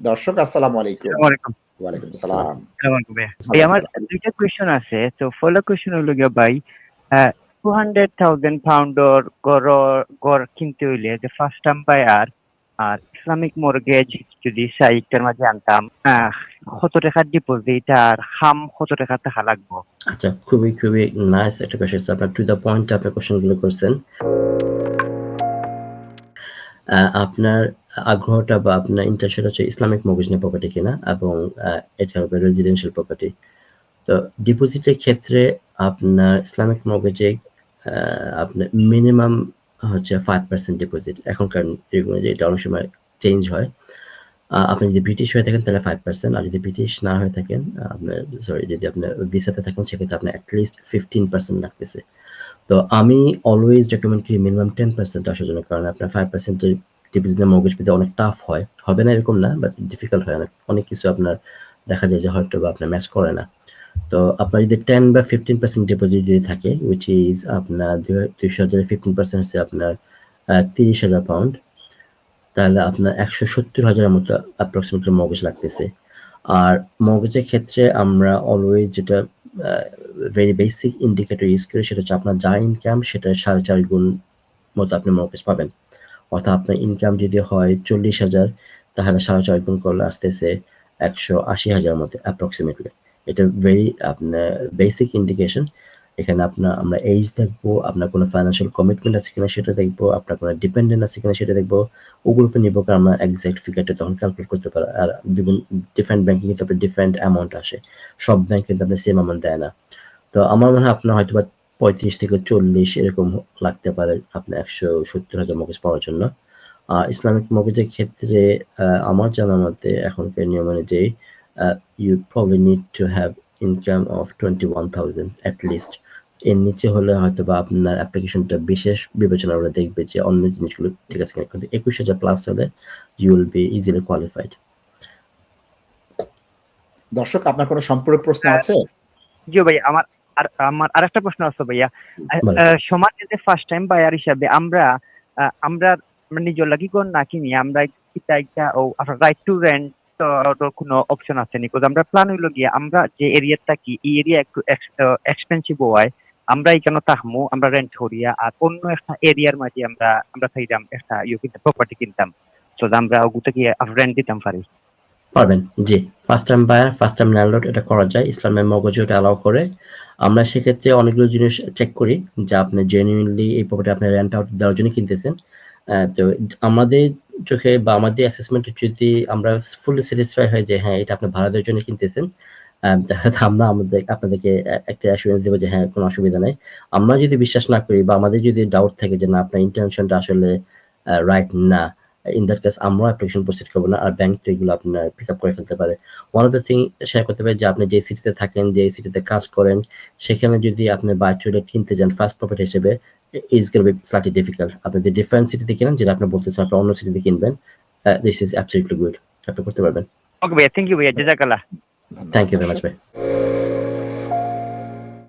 দর্শক আসসালামু আলাইকুম। ওয়ালাইকুম সালাম আসসালামু ভাই আমার? ২ আছে। তো ফলো কোয়েশ্চেন হলো গিয়ে ভাই আ 200,000 পাউন্ডর গড় গড় কিনতে হইলে যে ফার্স্ট টাইম বায়ার আর ইসলামিক মর্গেজ যদি মাঝে আনতাম আহ, কত টাকার ডিপোজিট আর হাম কত টাকা টাকা লাগবো আচ্ছা খুবই খুবই নাইস একটা কোয়েশ্চেন আপনার টু দ্য পয়েন্ট আপনার করছেন আহ, আপনার আগ্রহটা বা আপনার ইন্টারেস্ট হচ্ছে ইসলামিক মগজ নিয়ে প্রপার্টি কিনা এবং এটা হবে রেজিডেন্সিয়াল প্রপার্টি তো ডিপোজিটের ক্ষেত্রে আপনার ইসলামিক মগজে আপনার মিনিমাম হচ্ছে ফাইভ পার্সেন্ট ডিপোজিট এখনকার এটা অনেক সময় চেঞ্জ হয়। আপনি যদি ব্রিটিশ হয়ে থাকেন তাহলে ফাইভ পার্সেন্ট আর যদি ব্রিটিশ না হয়ে থাকেন, আপনার সরি যদি আপনার ভিসাতে থাকেন সেক্ষেত্রে আপনার অ্যাটলিস্ট ফিফটিন পার্সেন্ট লাগতেছে। তো আমি অলওয়েজ রেকমেন্ড করি মিনিমাম টেন পার্সেন্ট আসার জন্য, কারণ আপনার ফাইভ পার্সেন্টের ডিপোজিটের মগজ পেতে অনেক টাফ হয়। হবে না এরকম না বাট ডিফিকাল্ট হয় অনেক অনেক কিছু আপনার দেখা যায় যে হয়তো বা আপনার ম্যাচ করে না। তো আপনার যদি টেন বা ফিফটিন পার্সেন্ট ডিপোজিট যদি থাকে উইচ ইজ আপনার দুইশো হাজারের ফিফটিন পার্সেন্ট হচ্ছে আপনার তিরিশ হাজার পাউন্ড তাহলে আপনার একশো সত্তর হাজারের মতো অ্যাপ্রক্সিমেটলি মগজ লাগতেছে। আর মগজের ক্ষেত্রে আমরা অলওয়েজ যেটা ভেরি বেসিক ইন্ডিকেটর ইউজ করি, সেটা হচ্ছে আপনার যা ইনকাম সেটা সাড়ে চার গুণ মতো আপনি মগজ পাবেন। অর্থাৎ আপনার ইনকাম যদি হয় চল্লিশ হাজার, তাহলে সাড়ে চার গুণ করলে আসতেছে একশো আশি হাজার মতো অ্যাপ্রক্সিমেটলি এটা ভেরি আপনার বেসিক ইন্ডিকেশন এখানে আপনার, আমরা এইজ দেখব, আপনার কোনো ফাইন্যান্সিয়াল কমিটমেন্ট আছে কিনা সেটা দেখব, আপনার কোনো ডিপেন্ডেন্ট আছে কিনা সেটা দেখব। ওগুলোর উপর নির্ভর করে আমরা এক্সাক্ট ফিগারটা তখন ক্যালকুলেট করতে পারি। আর বিভিন্ন ডিফারেন্ট ব্যাংকে কিন্তু আপনার ডিফারেন্ট অ্যামাউন্ট আসে। সব ব্যাংক কিন্তু আপনার সেম অ্যামাউন্ট দেয় না। তো আমার মনে হয় আপনার হয়তো বা পঁয়ত্রিশ থেকে চল্লিশ এরকম লাগতে পারে আপনার একশো সত্তর হাজার মগজ পাওয়ার জন্য। আর ইসলামিক মগজের ক্ষেত্রে আমার জানা মতে এখনকার নিয়ম অনুযায়ী you probably need to have income of twenty one thousand at least এর নিচে হলে হয়তো বা আপনার অ্যাপ্লিকেশনটা বিশেষ বিবেচনা করে দেখবে যে অন্য জিনিসগুলো ঠিক আছে কিনা। কিন্তু একুশ হাজার প্লাস হলে you will be easily qualified দর্শক আপনার কোনো সম্পূরক প্রশ্ন আছে? জি ভাই আমার আর আমার আরেকটা প্রশ্ন আছে ভাইয়া। সমাজে যে ফার্স্ট টাইম বায়ার হিসাবে আমরা আমরা কোন না কিনি আমরা একটা ও রাইট টু রেন্ট কোনো অপশন আছে নি। আমরা প্ল্যান হইল গিয়ে আমরা যে এরিয়া থাকি এই এরিয়া একটু এক্সপেন্সিভ হয় আমরা এখানে থাকমু আমরা রেন্ট করিয়া আর অন্য একটা এরিয়ার মাঝে আমরা আমরা চাইতাম একটা ইয়ে কিনতাম প্রপার্টি কিনতাম। তো আমরা ওগুলো গিয়ে রেন্ট দিতাম পারি পারবেন। জি first time buyer first time landlord এটা করা যায়, ইসলামের মগজে ওটা অ্যালাউ করে। আমরা সেক্ষেত্রে অনেকগুলো জিনিস চেক করি যে আপনি জেনুইনলি এই প্রপার্টি আপনি রেন্ট আউট দেওয়ার জন্য কিনতেছেন। তো আমাদের চোখে বা আমাদের অ্যাসেসমেন্ট যদি আমরা ফুলি স্যাটিসফাই হয় যে হ্যাঁ এটা আপনি ভাড়া দেওয়ার জন্য কিনতেছেন আমরা আমাদের, আপনাদেরকে একটা অ্যাসুরেন্স দেবো যে হ্যাঁ কোনো অসুবিধা নেই। আমরা যদি বিশ্বাস না করি বা আমাদের যদি ডাউট থাকে যে না, আপনার ইন্টেনশনটা আসলে রাইট না ইন দ্যাট কেস আমরা অ্যাপ্লিকেশন প্রসিড করব না আর ব্যাংক তো এগুলো আপনার পিক আপ করে ফেলতে পারে one of the thing share করতে পারে যে আপনি যে সিটিতে থাকেন যে সিটিতে কাজ করেন সেখানে যদি আপনি বাই টুলেট কিনতে যান ফার্স্ট প্রফিট হিসেবে ইজ গেল বি স্লাইটলি ডিফিকাল্ট আপনি যদি ডিফারেন্ট সিটিতে কিনেন যেটা আপনি বলতেছেন আপনি অন্য সিটিতে কিনবেন দিস ইজ অ্যাবসলিউটলি গুড আপনি করতে পারবেন। ওকে ভাইয়া থ্যাংক ইউ ভাইয়া জাজাকাল্লাহ। থ্যাংক ইউ ভেরি মাচ ভাই।